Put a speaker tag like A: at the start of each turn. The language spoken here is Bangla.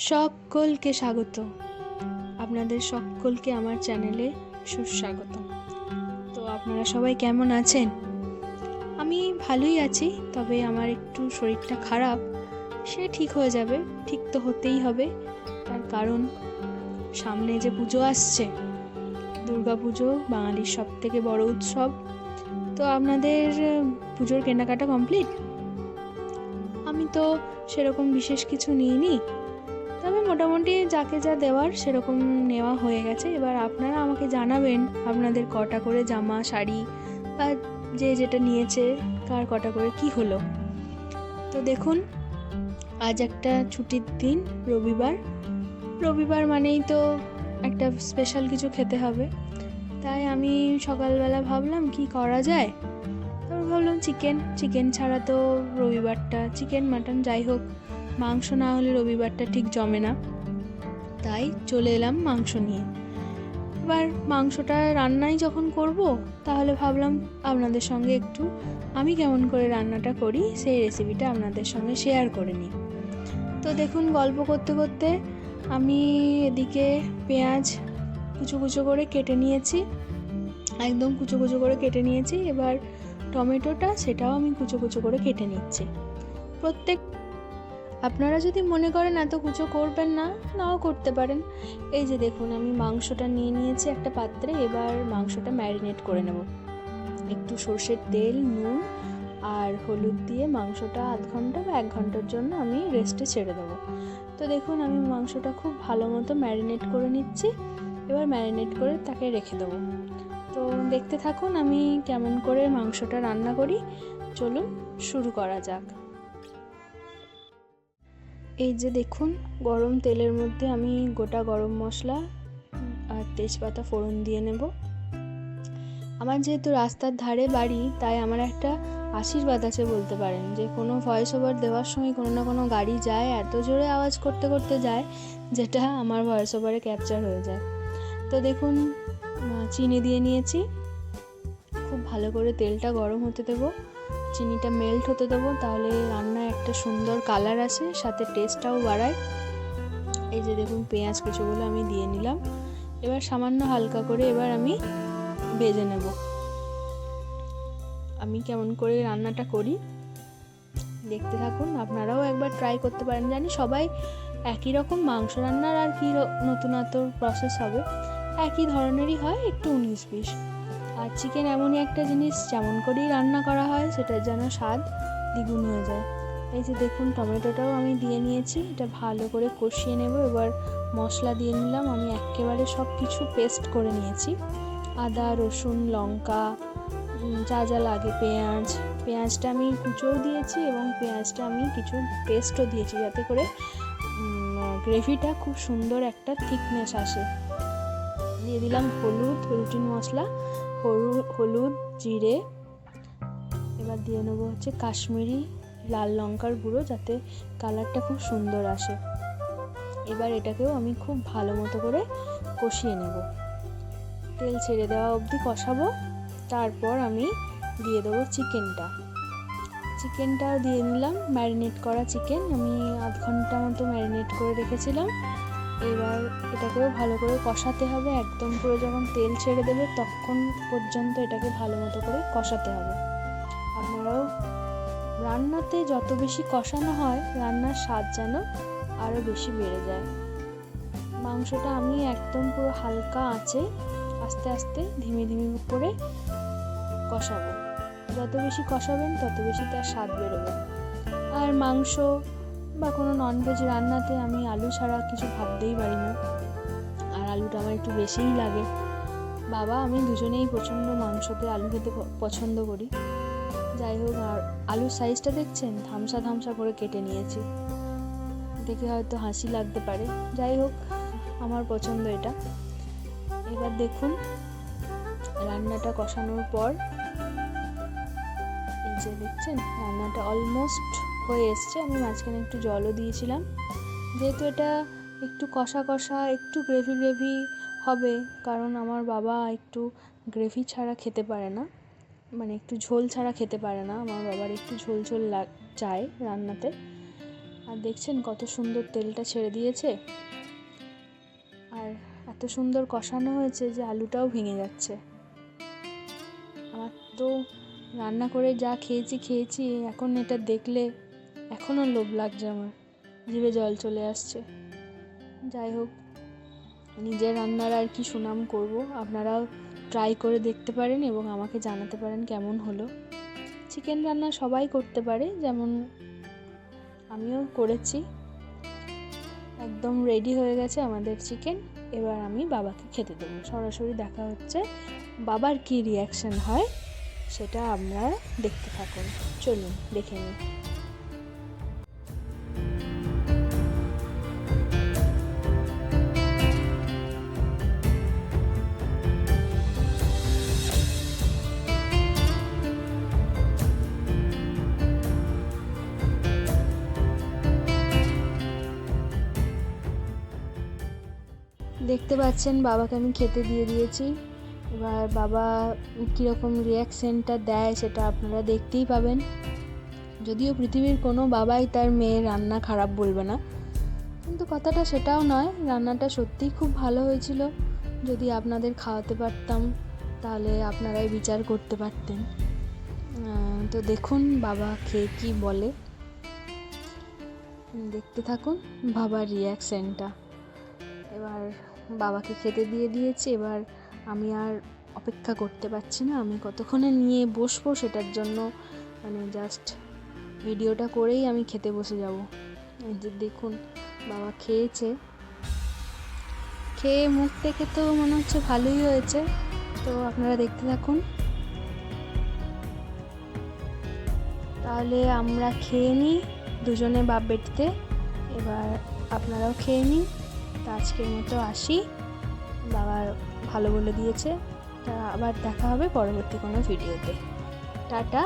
A: সকলকে স্বাগত। আপনাদের সকলকে আমার চ্যানেলে সুস্বাগত তো আপনারা সবাই কেমন আছেন? আমি ভালোই আছি, তবে আমার একটু শরীরটা খারাপ, সে ঠিক হয়ে যাবে, ঠিক তো হতেই হবে। তার কারণ, সামনে যে পুজো আসছে, দুর্গা পুজো বাঙালির সব থেকে বড় উৎসব। তো আপনাদের পুজোর কেনাকাটা কমপ্লিট? আমি তো সেরকম বিশেষ কিছু নিইনি। মোটামুটি যাকে যা দেওয়ার সেরকম নেওয়া হয়ে গেছে। এবার আপনারা আমাকে জানাবেন আপনাদের কটা করে জামা, শাড়ি বা যে যেটা নিয়েছে, কার কটা করে কি হলো। তো দেখুন, আজ একটা ছুটির দিন, রবিবার। রবিবার মানেই তো একটা স্পেশাল কিছু খেতে হবে। তাই আমি সকালবেলা ভাবলাম, কি করা যায়? তারপর ভাবলাম চিকেন চিকেন ছাড়া তো রবিবারটা চিকেন মাটন যাই হোক। মাংস না হলে রবিবারটা ঠিক জমে না। তাই চলে এলাম মাংস নিয়ে। এবার মাংসটা রান্নাই যখন করব, তাহলে ভাবলাম আপনাদের সঙ্গে একটু আমি কেমন করে রান্নাটা করি, সেই রেসিপিটা আপনাদের সঙ্গে শেয়ার করে নিই। তো দেখুন, গল্প করতে করতে আমি এদিকে পেঁয়াজ কুচো কুচো করে কেটে নিয়েছি। একদম কুচো কুচো করে কেটে নিয়েছি। এবার টমেটোটা সেটাও আমি কুচো কুচো করে কেটে নিচ্ছি। প্রত্যেক আপনারা যদি মনে করেন এত কুচো করবেন না, নাও করতে পারেন। এই যে দেখুন, আমি মাংসটা নিয়ে নিয়েছি একটা পাত্রে, এবার মাংসটা ম্যারিনেট করে নেব। একটু সর্ষের তেল, নুন আর হলুদ দিয়ে মাংসটা আধ ঘণ্টা বা এক ঘণ্টার জন্য আমি রেস্টে ছেড়ে দেবো। তো দেখুন, আমি মাংসটা খুব ভালো মতো ম্যারিনেট করে নিচ্ছি। এবার ম্যারিনেট করে তাকে রেখে দেবো। তো দেখতে থাকুন, আমি কেমন করে মাংসটা রান্না করি। চলুন, শুরু করা যাক। এই যে দেখুন, গরম তেলের মধ্যে আমি গোটা গরম মশলা আর তেজপাতা ফোড়ন দিয়ে নেব। আমার যেহেতু রাস্তার ধারে বাড়ি, তাই আমার একটা আশীর্বাদ আছে বলতে পারেন যে, কোনো ভয়েস ওভার দেওয়ার সময় কোনো না কোনো গাড়ি যায়, এত জোরে আওয়াজ করতে করতে যায়, যেটা আমার ভয়েস ওভারে ক্যাপচার হয়ে যায়। তো দেখুন চিনি দিয়ে নিয়েছি। খুব ভালো করে তেলটা গরম হতে দেবো। চিনিটা মেল্ট হতে দেবো, তাহলে রান্নায় একটা সুন্দর কালার আসে, সাথে টেস্টটাও বাড়ায়। এই যে দেখুন পেঁয়াজ কিছুগুলো আমি দিয়ে নিলাম। এবার সামান্য হালকা করে এবার আমি ভেজে নেব। আমি কেমন করে রান্নাটা করি, দেখতে থাকুন। আপনারাও একবার ট্রাই করতে পারেন। জানি সবাই একই রকম মাংস রান্নার আর কি নতুনত্ব প্রসেস হবে। একই ধরনেরই হয়, একটু উনিশ বিশ। আর চিকেন এমনই একটা জিনিস যেমন করেই রান্না করা হয়, সেটার যেন স্বাদ দ্বিগুণ হয়ে যায়। এই যে দেখুন, টমেটোটাও আমি দিয়ে নিয়েছি, এটা ভালো করে কষিয়ে নেব। এবার মশলা দিয়ে নিলাম, আমি একেবারে সব কিছু পেস্ট করে নিয়েছি। আদা, রসুন, লঙ্কা যা যা লাগে, পেঁয়াজ, পেঁয়াজটা আমি কুচোও দিয়েছি এবং পেঁয়াজটা আমি কিছু পেস্টও দিয়েছি যাতে করে গ্রেভিটা খুব সুন্দর একটা থিকনেস আসে। দিয়ে দিলাম হলুদ রুটিন মশলা হলুদ হলুদ, জিরে। এবার দিয়ে নেব হচ্ছে কাশ্মীরি লাল লঙ্কার গুঁড়ো যাতে কালারটা খুব সুন্দর আসে। এবার এটাকেও আমি খুব ভালো মতো করে কষিয়ে নেব। তেল ছেড়ে দেওয়া অবধি কষাবো। তারপর আমি দিয়ে দেবো চিকেনটা। চিকেনটাও দিয়ে নিলাম ম্যারিনেট করা চিকেন। আমি আধ ঘণ্টা মতো ম্যারিনেট করে রেখেছিলাম। এবার এটাকেও ভালো করে কষাতে হবে। একদম পুরো যখন তেল ছেড়ে দেবে তখন পর্যন্ত এটাকে ভালো মতো করে কষাতে হবে। আপনারাও রান্নাতে যত বেশি কষানো হয়, রান্নার স্বাদ যেন আরও বেশি বেড়ে যায়। মাংসটা আমি একদম পুরো হালকা আঁচে আস্তে আস্তে ধীমে ধীমে করে কষাবো। যত বেশি কষাবেন তত বেশি তার স্বাদ বেরোবে। আর মাংস বা কোনো ননভেজ রান্নাতে আমি আলু ছাড়া কিছু ভাবতেই পারি না আর আলুটা আমার একটু বেশিই লাগে। বাবা, আমি দুজনেই প্রচণ্ড মাংসতে আলু খেতে পছন্দ করি। যাই হোক, আর আলুর সাইজটা দেখছেন? ধামসা ধামসা করে কেটে নিয়েছি। দেখে হয়তো হাসি লাগতে পারে। যাই হোক, আমার পছন্দ এটা। এবার দেখুন, রান্নাটা কষানোর পর এই যে দেখছেন, রান্নাটা অলমোস্ট হয়ে এসছে। আমি মাঝখানে একটু জলও দিয়েছিলাম। যেহেতু এটা একটু কষা কষা, একটু গ্রেভি গ্রেভি হবে, কারণ আমার বাবা একটু গ্রেভি ছাড়া খেতে পারে না। মানে একটু ঝোল ছাড়া খেতে পারে না। আমার বাবার একটু ঝোল ঝোল লাগ চায় রান্নাতে। আর দেখছেন কত সুন্দর তেলটা ছেড়ে দিয়েছে। আর এত সুন্দর কষানো হয়েছে যে আলুটাও ভেঙে যাচ্ছে। আমার তো রান্না করে যা খেয়েছি খেয়েছি। এখন এটা দেখলে এখনও লোভ লাগছে আমার। জিভে জল চলে আসছে। যাই হোক, নিজের রান্নার আর কি সুনাম করব, আপনারাও ট্রাই করে দেখতে পারেন এবং আমাকে জানাতে পারেন কেমন হলো। চিকেন রান্না সবাই করতে পারে, যেমন আমিও করেছি। একদম রেডি হয়ে গেছে আমাদের চিকেন এবার আমি বাবাকে খেতে দেবো। সরাসরি দেখা হচ্ছে বাবার কি রিয়াকশন হয়, সেটা আমরা দেখতে থাকুন। চলুন, দেখে নিই। দেখতে পাচ্ছেন, বাবাকে আমি খেতে দিয়ে দিয়েছি। এবার বাবা কীরকম রিয়াকশানটা দেয় সেটা আপনারা দেখতেই পাবেন। যদিও পৃথিবীর কোনো বাবাই তার মেয়ের রান্না খারাপ বলবে না। কিন্তু কথাটা সেটাও নয়, রান্নাটা সত্যিই খুব ভালো হয়েছিল। যদি আপনাদের খাওয়াতে পারতাম, তাহলে আপনারাই বিচার করতে পারতেন। তো দেখুন বাবা খেয়ে কী বলে। দেখতে থাকুন বাবার রিয়াকশানটা এবার বাবাকে খেতে দিয়ে দিয়েছি, এবার আমি আর অপেক্ষা করতে পারছি না। আমি কতক্ষণে নিয়ে বসবো সেটার জন্য মানে জাস্ট ভিডিওটা করেই আমি খেতে বসে যাব। যে দেখুন, বাবা খেয়েছে। খেয়ে মুখ থেকে তো মনে হচ্ছে ভালোই হয়েছে। তো আপনারা দেখতে থাকুন। তাহলে আমরা খেয়ে নিই দুজনে বাপ বেটিতে। এবার আপনারাও খেয়ে নিন। তা আজকের মতো আসি। বাবার ভালো বলে দিয়েছে। তা আবার দেখা হবে পরবর্তী কোনো ভিডিওতে টাটা।